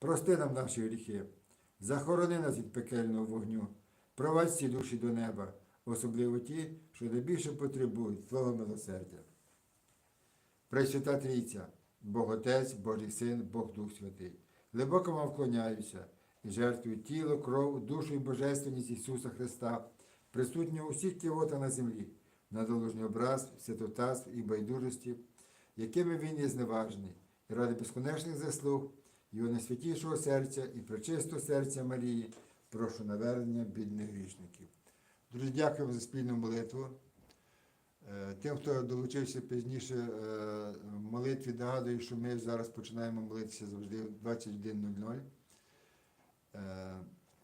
прости нам наші гріхи, захорони нас від пекельного вогню, провадь всі душі до неба, особливо ті, що найбільше потребують Твого милосердя. Пресвята Трійця, Бог Отець, Божий Син, Бог Дух Святий. Глибоко вам вклоняюся і жертвую тіло, кров, душу і божественність Ісуса Христа, присутнього у всіх кивотах на землі, на доложний образ, святотатств і байдужості, якими він є зневажений, і ради безконечних заслуг Його найсвятішого серця і пречистого серця Марії, прошу навернення бідних грішників. Друзі, дякуємо за спільну молитву. Е, Тим, хто долучився пізніше е, в молитві, нагадую, що ми зараз починаємо молитися завжди в 21.00 е,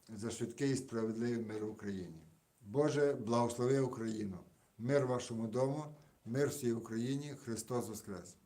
за швидкий і справедливий мир в Україні. Боже, благослови Україну, мир вашому дому, мир всій Україні, Христос Воскрес!